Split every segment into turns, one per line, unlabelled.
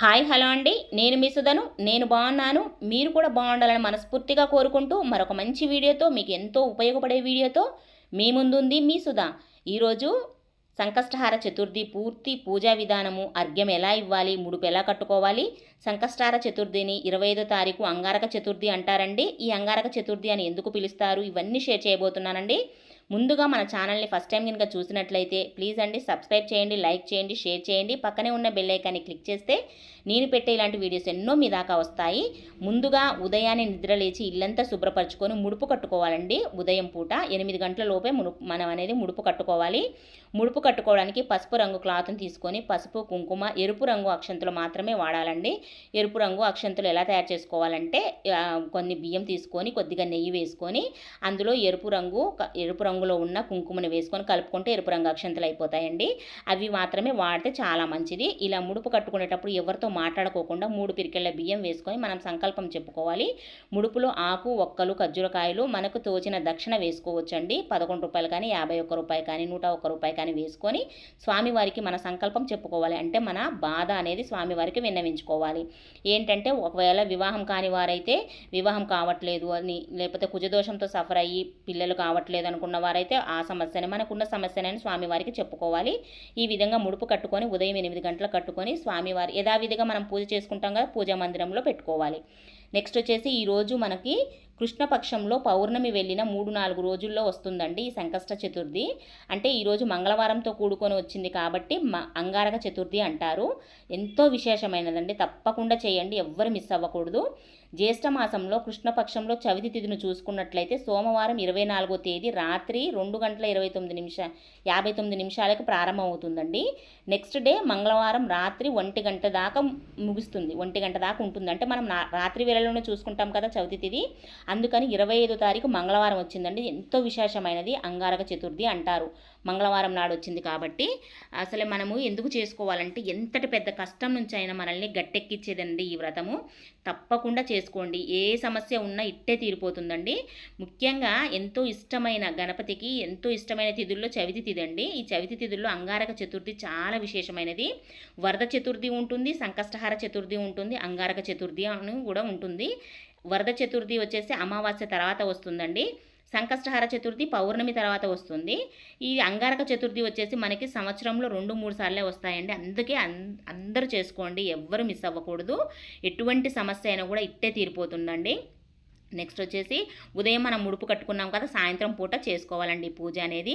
Hi hello అండి. నేను మీ సుధను. నేను బాగున్నాను. మీరు కూడా బాగుండాలని మనస్ఫూర్తిగా కోరుకుంటూ మరొక మంచి వీడియోతో మీకు ఎంతో ఉపయోగపడే వీడియోతో మీ ముందుంది మీ సుధా. ఈరోజు సంకష్టహార చతుర్థి పూర్తి పూజా విధానము అర్ఘ్యం ఎలా ఇవ్వాలి ముడుపు ఎలా కట్టుకోవాలి? సంకష్టహార చతుర్థిని ఇరవై ఐదో తారీఖు అంగారక చతుర్థి అంటారండి. ఈ అంగారక చతుర్థి అని ఎందుకు పిలుస్తారు? ఇవన్నీ షేర్ చేయబోతున్నానండి. ముందుగా మన ఛానల్ని ఫస్ట్ టైం కనుక చూసినట్లయితే ప్లీజ్ అండి సబ్స్క్రైబ్ చేయండి లైక్ చేయండి షేర్ చేయండి. పక్కనే ఉన్న బెల్ ఐకాన్ని క్లిక్ చేస్తే నేను పెట్టే ఇలాంటి వీడియోస్ ఎన్నో మీ దాకా వస్తాయి. ముందుగా ఉదయాన్నే నిద్ర లేచి ఇల్లంతా శుభ్రపరచుకొని ముడుపు కట్టుకోవాలండి. ఉదయం పూట ఎనిమిది గంటల లోపే మనం అనేది ముడుపు కట్టుకోవాలి. ముడుపు కట్టుకోవడానికి పసుపు రంగు క్లాత్ని తీసుకొని పసుపు కుంకుమ ఎరుపు రంగు అక్షంతులు మాత్రమే వాడాలండి. ఎరుపు రంగు అక్షంతులు ఎలా తయారు చేసుకోవాలంటే కొన్ని బియ్యం తీసుకొని కొద్దిగా నెయ్యి వేసుకొని అందులో ఎరుపు రంగు ఎరుపు రంగు రంగులో ఉన్న కుంకుమని వేసుకొని కలుపుకుంటే ఎరుపు రంగు అక్షంతలు అయిపోతాయండి. అవి మాత్రమే వాడితే చాలా మంచిది. ఇలా ముడుపు కట్టుకునేటప్పుడు ఎవరితో మాట్లాడుకోకుండా మూడు పిరికెళ్ళ బియ్యం వేసుకొని మనం సంకల్పం చెప్పుకోవాలి. ముడుపులో ఆకు ఒక్కలు ఖర్జూరకాయలు మనకు తోచిన దక్షిణ వేసుకోవచ్చండి. పదకొండు రూపాయలు కానీ యాభై ఒక్క రూపాయి కానీ నూట ఒక్క రూపాయి కానీ వేసుకొని స్వామివారికి మన సంకల్పం చెప్పుకోవాలి. అంటే మన బాధ అనేది స్వామివారికి విన్నవించుకోవాలి. ఏంటంటే ఒకవేళ వివాహం కాని వారైతే వివాహం కావట్లేదు అని లేకపోతే కుజదోషంతో సఫర్ అయ్యి పిల్లలు కావట్లేదు అనుకున్న వారైతే ఆ సమస్యని మనకున్న సమస్యనని స్వామివారికి చెప్పుకోవాలి. ఈ విధంగా ముడుపు కట్టుకొని ఉదయం ఎనిమిది గంటలకు కట్టుకొని స్వామివారి యథావిధిగా మనం పూజ చేసుకుంటాం కదా పూజా మందిరంలో పెట్టుకోవాలి. నెక్స్ట్ వచ్చేసి ఈరోజు మనకి కృష్ణపక్షంలో పౌర్ణమి వెళ్ళిన మూడు నాలుగు రోజుల్లో వస్తుందండి ఈ సంకష్ట చతుర్థి. అంటే ఈరోజు మంగళవారంతో కూడుకొని వచ్చింది కాబట్టి మ అంగారక చతుర్థి అంటారు. ఎంతో విశేషమైనదండి. తప్పకుండా చేయండి ఎవ్వరు మిస్ అవ్వకూడదు. జ్యేష్ఠమాసంలో కృష్ణపక్షంలో చవితి తిథిని చూసుకున్నట్లయితే సోమవారం ఇరవై నాలుగో తేదీ రాత్రి రెండు గంటల ఇరవై తొమ్మిది నిమిష యాభై తొమ్మిది నిమిషాలకు ప్రారంభమవుతుందండి. నెక్స్ట్ డే మంగళవారం రాత్రి ఒంటి గంట దాకా ముగుస్తుంది ఒంటి గంట దాకా ఉంటుంది అంటే మనం రాత్రి వేళలోనే చూసుకుంటాం కదా చవితి తిథి. అందుకని ఇరవై ఐదో తారీఖు మంగళవారం వచ్చిందండి. ఎంతో విశేషమైనది. అంగారక చతుర్థి అంటారు. మంగళవారం నాడు వచ్చింది కాబట్టి అసలు మనము ఎందుకు చేసుకోవాలంటే ఎంతటి పెద్ద కష్టం నుంచి అయినా మనల్ని గట్టెక్కిచ్చేదండి ఈ వ్రతము. తప్పకుండా చేసుకోండి. ఏ సమస్య ఉన్నా ఇట్టే తీరిపోతుందండి. ముఖ్యంగా ఎంతో ఇష్టమైన గణపతికి ఎంతో ఇష్టమైన తిథుల్లో చవితి తిథి అండి. ఈ చవితి తిథుల్లో అంగారక చతుర్థి చాలా విశేషమైనది. వరద చతుర్థి ఉంటుంది సంకష్టహార చతుర్థి ఉంటుంది అంగారక చతుర్థి అని కూడా ఉంటుంది. వరద చతుర్థి వచ్చేసి అమావాస్య తర్వాత వస్తుందండి. సంకష్టహార చతుర్థి పౌర్ణమి తర్వాత వస్తుంది. ఈ అంగారక చతుర్థి వచ్చేసి మనకి సంవత్సరంలో రెండు మూడు సార్లే వస్తాయండి. అందుకే అందరూ చేసుకోండి. ఎవ్వరు మిస్ అవ్వకూడదు. ఎటువంటి సమస్య అయినా కూడా ఇట్టే తీరిపోతుందండి. నెక్స్ట్ వచ్చేసి ఉదయం మనం ముడుపు కట్టుకున్నాం కదా సాయంత్రం పూట చేసుకోవాలండి ఈ పూజ అనేది.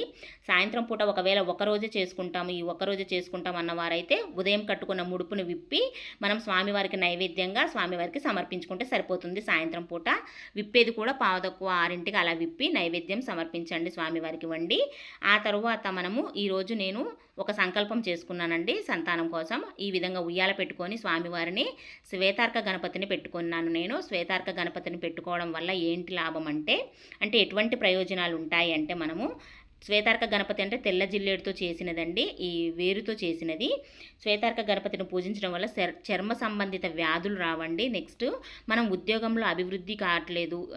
సాయంత్రం పూట ఒకవేళ ఒక రోజే చేసుకుంటాము ఈ ఒకరోజే చేసుకుంటాం అన్నవారైతే ఉదయం కట్టుకున్న ముడుపుని విప్పి మనం స్వామివారికి నైవేద్యంగా స్వామివారికి సమర్పించుకుంటే సరిపోతుంది. సాయంత్రం పూట విప్పేది కూడా పావుదక్కువ ఆరింటికి అలా విప్పి నైవేద్యం సమర్పించండి స్వామివారికి వండి. ఆ తరువాత మనము ఈరోజు నేను ఒక సంకల్పం చేసుకున్నానండి సంతానం కోసం. ఈ విధంగా ఉయ్యాల పెట్టుకొని స్వామివారిని శ్వేతార్క గణపతిని పెట్టుకున్నాను నేను. శ్వేతార్క గణపతిని పెట్టుకోవడం వల్ల ఏంటి లాభం అంటే అంటే ఎటువంటి ప్రయోజనాలు ఉంటాయి అంటే మనము శ్వేతార్క గణపతి అంటే తెల్ల జిల్లేడుతో చేసినదండి ఈ వేరుతో చేసినది. శ్వేతార్క గణపతిని పూజించడం వల్ల చర్- చర్మ సంబంధిత వ్యాధులు రావండి. నెక్స్ట్ మనం ఉద్యోగంలో అభివృద్ధి కావట్లేదు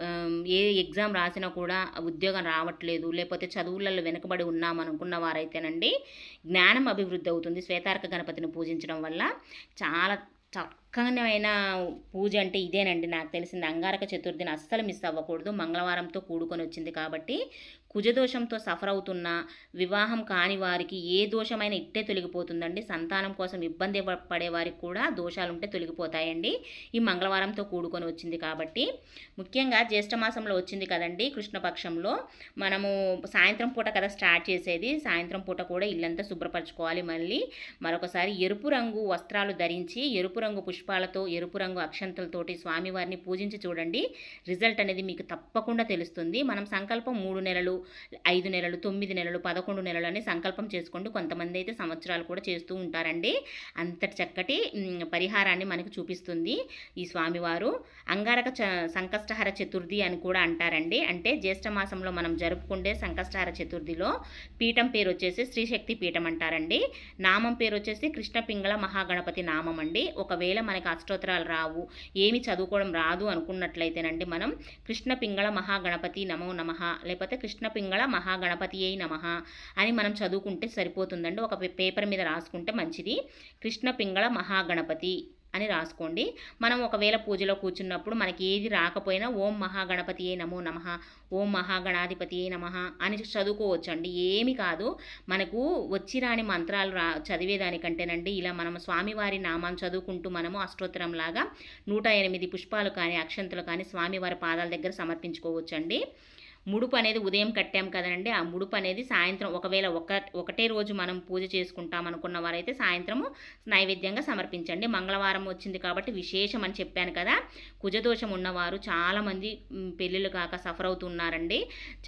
ఏ ఎగ్జామ్ రాసినా కూడా ఉద్యోగం రావట్లేదు లేకపోతే చదువులలో వెనుకబడి ఉన్నాం అనుకున్న వారైతేనండి జ్ఞానం అభివృద్ధి అవుతుంది శ్వేతార్క గణపతిని పూజించడం వల్ల. చాలా చక్కనైన పూజ అంటే ఇదేనండి. నాకు తెలిసింది అంగారక చతుర్థిని అస్సలు మిస్ అవ్వకూడదు. మంగళవారంతో కూడుకొని వచ్చింది కాబట్టి కుజదోషంతో సఫర్ అవుతున్న వివాహం కాని వారికి ఏ దోషమైన ఇట్టే తొలగిపోతుందండి. సంతానం కోసం ఇబ్బంది పడే వారికి కూడా దోషాలు ఉంటే తొలగిపోతాయండి. ఈ మంగళవారంతో కూడుకొని వచ్చింది కాబట్టి ముఖ్యంగా జ్యేష్ఠమాసంలో వచ్చింది కదండి కృష్ణపక్షంలో. మనము సాయంత్రం పూట కదా స్టార్ట్ చేసేది. సాయంత్రం పూట కూడా ఇల్లంతా శుభ్రపరచుకోవాలి మళ్ళీ. మరొకసారి ఎరుపు రంగు వస్త్రాలు ధరించి ఎరుపు రంగు పుష్ప పుష్పాలతో ఎరుపు రంగు అక్షంతలతోటి స్వామివారిని పూజించి చూడండి. రిజల్ట్ అనేది మీకు తప్పకుండా తెలుస్తుంది. మనం సంకల్పం మూడు నెలలు ఐదు నెలలు తొమ్మిది నెలలు పదకొండు నెలలు అనే సంకల్పం చేసుకోండి కొంతమంది అయితే సంవత్సరాలు కూడా చేస్తూ ఉంటారండి. అంతటి చక్కటి పరిహారాన్ని మనకు చూపిస్తుంది ఈ స్వామివారు. అంగారక చ సంకష్టహర చతుర్థి అని కూడా అంటారండి. అంటే జ్యేష్ఠ మాసంలో మనం జరుపుకుండే సంకష్టహర చతుర్థిలో పీఠం పేరు వచ్చేసి శ్రీశక్తి పీఠం అంటారండి. నామం పేరు వచ్చేసి కృష్ణ పింగళ మహాగణపతి నామం అండి. ఒకవేళ మనకి అష్టోత్తరాలు రావు ఏమి చదువుకోవడం రాదు అనుకున్నట్లయితేనండి మనం కృష్ణ పింగళ మహాగణపతి నమో నమః లేకపోతే కృష్ణ పింగళ మహాగణపతి అయి నమః అని మనం చదువుకుంటే సరిపోతుందండి. ఒక పేపర్ మీద రాసుకుంటే మంచిది. కృష్ణ పింగళ మహాగణపతి అని రాసుకోండి. మనం ఒకవేళ పూజలో కూర్చున్నప్పుడు మనకి ఏది రాకపోయినా ఓం మహాగణపతి ఏ నమో నమ ఓం మహాగణాధిపతి ఏ నమ అని చదువుకోవచ్చు అండి ఏమి కాదు. మనకు వచ్చి రాని మంత్రాలు రా చదివేదానికంటేనండి ఇలా మనం స్వామివారి నామాన్ని చదువుకుంటూ మనము అష్టోత్తరం లాగా నూట ఎనిమిది పుష్పాలు కానీ అక్షంతలు కానీ స్వామివారి పాదాల దగ్గర సమర్పించుకోవచ్చండి. ముడుపు అనేది ఉదయం కట్టాం కదండి. ఆ ముడుపు అనేది సాయంత్రం ఒకవేళ ఒక ఒకటే రోజు మనం పూజ చేసుకుంటాం అనుకున్న వారైతే సాయంత్రము నైవేద్యంగా సమర్పించండి. మంగళవారం వచ్చింది కాబట్టి విశేషం అని చెప్పాను కదా. కుజదోషం ఉన్నవారు చాలామంది పెళ్ళిళ్ళు కాక సఫర్ అవుతున్నారండి.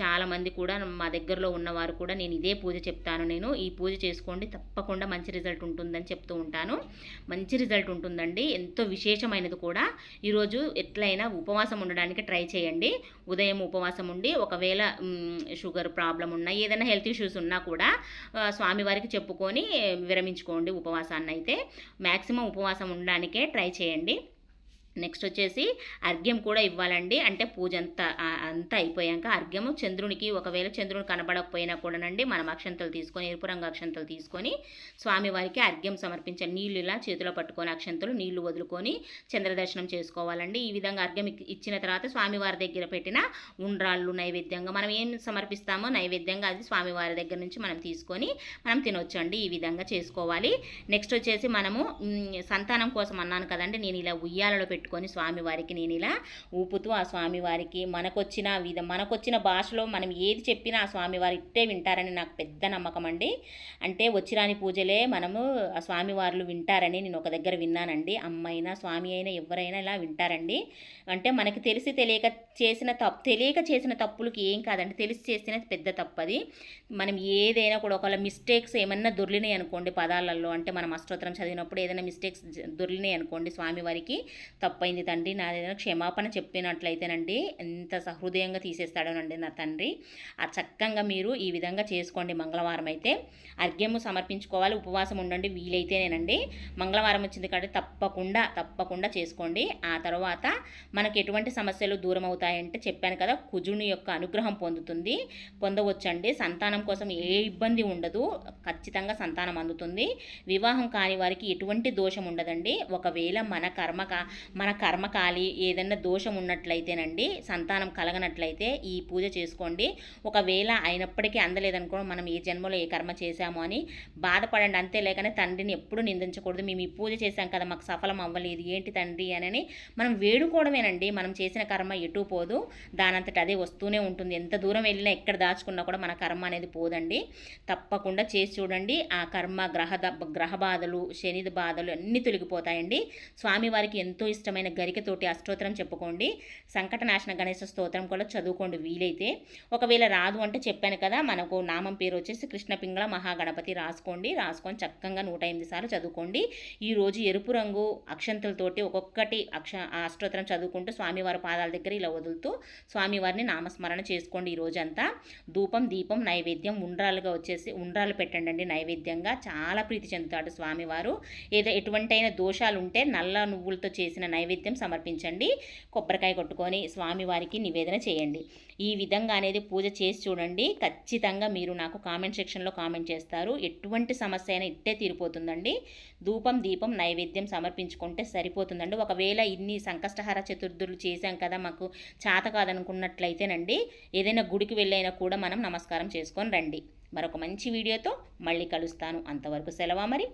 చాలామంది కూడా మా దగ్గరలో ఉన్నవారు కూడా నేను ఇదే పూజ చెప్తాను. నేను ఈ పూజ చేసుకోండి తప్పకుండా మంచి రిజల్ట్ ఉంటుందని చెప్తూ ఉంటాను. మంచి రిజల్ట్ ఉంటుందండి. ఎంతో విశేషమైనది కూడా. ఈరోజు ఎట్లయినా ఉపవాసం ఉండడానికి ట్రై చేయండి. ఉదయం ఉపవాసం ఉండి ఒకవేళ షుగర్ ప్రాబ్లం ఉన్నా ఏదైనా హెల్త్ ఇష్యూస్ ఉన్నా కూడా స్వామివారికి చెప్పుకొని విరమించుకోండి ఉపవాసాన్ని అయితే మ్యాక్సిమం ఉపవాసం ఉండడానికే ట్రై చేయండి. నెక్స్ట్ వచ్చేసి అర్ఘ్యం కూడా ఇవ్వాలండి. అంటే పూజ అంతా అంతా అయిపోయాక అర్ఘ్యము చంద్రునికి ఒకవేళ చంద్రుని కనబడకపోయినా కూడానండి మనం అక్షంతలు తీసుకొని ఎరుపు రంగు అక్షంతలు తీసుకొని స్వామివారికి అర్ఘ్యం సమర్పించాలి నీళ్ళు ఇలా చేతిలో పట్టుకొని అక్షంతలు నీళ్ళు వదులుకొని చంద్రదర్శనం చేసుకోవాలండి. ఈ విధంగా అర్ఘ్యం ఇచ్చిన తర్వాత స్వామివారి దగ్గర పెట్టిన ఉండ్రాళ్ళు నైవేద్యంగా మనం ఏం సమర్పిస్తామో నైవేద్యంగా అది స్వామివారి దగ్గర నుంచి మనం తీసుకొని మనం తినొచ్చండి. ఈ విధంగా చేసుకోవాలి. నెక్స్ట్ వచ్చేసి మనము సంతానం కోసం అన్నాను కదండి. నేను ఇలా ఉయ్యాలలో పెట్టుకొని స్వామివారికి నేను ఇలా ఊపుతూ ఆ స్వామివారికి మనకొచ్చిన విధ మనకొచ్చిన భాషలో మనం ఏది చెప్పినా ఆ స్వామివారు ఇట్టే వింటారని నాకు పెద్ద నమ్మకం అండి. అంటే వచ్చిరాని పూజలే మనము ఆ స్వామివార్లు వింటారని నేను ఒక దగ్గర విన్నానండి. అమ్మైనా స్వామి అయినా ఎవరైనా ఇలా వింటారండి. అంటే మనకి తెలిసి తెలియక చేసిన తప్పు తెలియక చేసిన తప్పులకి ఏం కాదండి. తెలిసి చేసిన పెద్ద తప్పు అది మనం ఏదైనా కూడా ఒకవేళ మిస్టేక్స్ ఏమన్నా దొర్లినాయి అనుకోండి పదాలలో అంటే మనం అష్టోత్తరం చదివినప్పుడు ఏదైనా మిస్టేక్స్ దొర్లినాయి అనుకోండి స్వామివారికి తప్పు తప్పైంది తండ్రి. నా ఏదైనా క్షమాపణ చెప్పినట్లయితేనండి ఎంత సహృదయంగా తీసేస్తాడోనండి నా తండ్రి. ఆ చక్కగా మీరు ఈ విధంగా చేసుకోండి మంగళవారం అయితే. అర్ఘ్యము సమర్పించుకోవాలి ఉపవాసం ఉండండి వీలైతేనేనండి. మంగళవారం వచ్చింది కాబట్టి తప్పకుండా తప్పకుండా చేసుకోండి. ఆ తర్వాత మనకు ఎటువంటి సమస్యలు దూరం అవుతాయంటే చెప్పాను కదా కుజుని యొక్క అనుగ్రహం పొందుతుంది. పొందవచ్చండి. సంతానం కోసం ఏ ఇబ్బంది ఉండదు. ఖచ్చితంగా సంతానం అందుతుంది. వివాహం కాని వారికి ఎటువంటి దోషం ఉండదండి. ఒకవేళ మన కర్మ మన కర్మ కాలి ఏదైనా దోషం ఉన్నట్లయితేనండి సంతానం కలగనట్లయితే ఈ పూజ చేసుకోండి. ఒకవేళ అయినప్పటికీ అందలేదనుకో మనం ఏ జన్మలో ఏ కర్మ చేశాము అని బాధపడండి. అంతే లేకనే తండ్రిని ఎప్పుడు నిందించకూడదు. మేము ఈ పూజ చేశాం కదా మాకు సఫలం అవ్వలేదు. ఏంటి తండ్రి అని మనం వేడుకోవడమేనండి. మనం చేసిన కర్మ ఎటు పోదు. దానంతట అదే వస్తూనే ఉంటుంది. ఎంత దూరం వెళ్ళినా ఎక్కడ దాచుకున్నా కూడా మన కర్మ అనేది పోదండి. తప్పకుండా చేసి చూడండి. ఆ కర్మ గ్రహ గ్రహ బాధలు శని బాధలు అన్నీ తొలగిపోతాయండి. స్వామివారికి ఎంతో ఇష్టం ఇష్టమైన గరికతోటి అష్టోత్తరం చెప్పుకోండి. సంకటనాశన గణేశ స్తోత్రం కూడా చదువుకోండి వీలైతే. ఒకవేళ రాదు అంటే చెప్పాను కదా మనకు నామం పేరు వచ్చేసి కృష్ణ పింగళ మహాగణపతి రాసుకోండి. రాసుకొని చక్కగా నూట ఎనిమిది సార్లు చదువుకోండి. ఈ రోజు ఎరుపు రంగు అక్షంతలతోటి ఒక్కొక్కటి అక్ష అష్టోత్తరం చదువుకుంటూ స్వామివారి పాదాల దగ్గర ఇలా వదులుతూ స్వామివారిని నామస్మరణ చేసుకోండి ఈ ధూపం దీపం నైవేద్యం ఉండ్రాలుగా వచ్చేసి ఉండ్రాలు పెట్టండి నైవేద్యంగా. చాలా ప్రీతి చెందుతాడు స్వామివారు. ఏదో ఎటువంటైన దోషాలు ఉంటే నల్ల నువ్వులతో చేసిన నైవేద్యం సమర్పించండి. కొబ్బరికాయ కొట్టుకొని స్వామివారికి నివేదన చేయండి. ఈ విధంగా అనేది పూజ చేసి చూడండి. ఖచ్చితంగా మీరు నాకు కామెంట్ సెక్షన్లో కామెంట్ చేస్తారు. ఎటువంటి సమస్య అయినా ఇట్టే తీరిపోతుందండి. ధూపం దీపం నైవేద్యం సమర్పించుకుంటే సరిపోతుందండి. ఒకవేళ ఇన్ని సంకష్టహార చతుర్థులు చేశాం కదా మాకు చేత కాదనుకున్నట్లయితేనండి ఏదైనా గుడికి వెళ్ళైనా కూడా మనం నమస్కారం చేసుకొని రండి. మరొక మంచి వీడియోతో మళ్ళీ కలుస్తాను. అంతవరకు సెలవా మరి?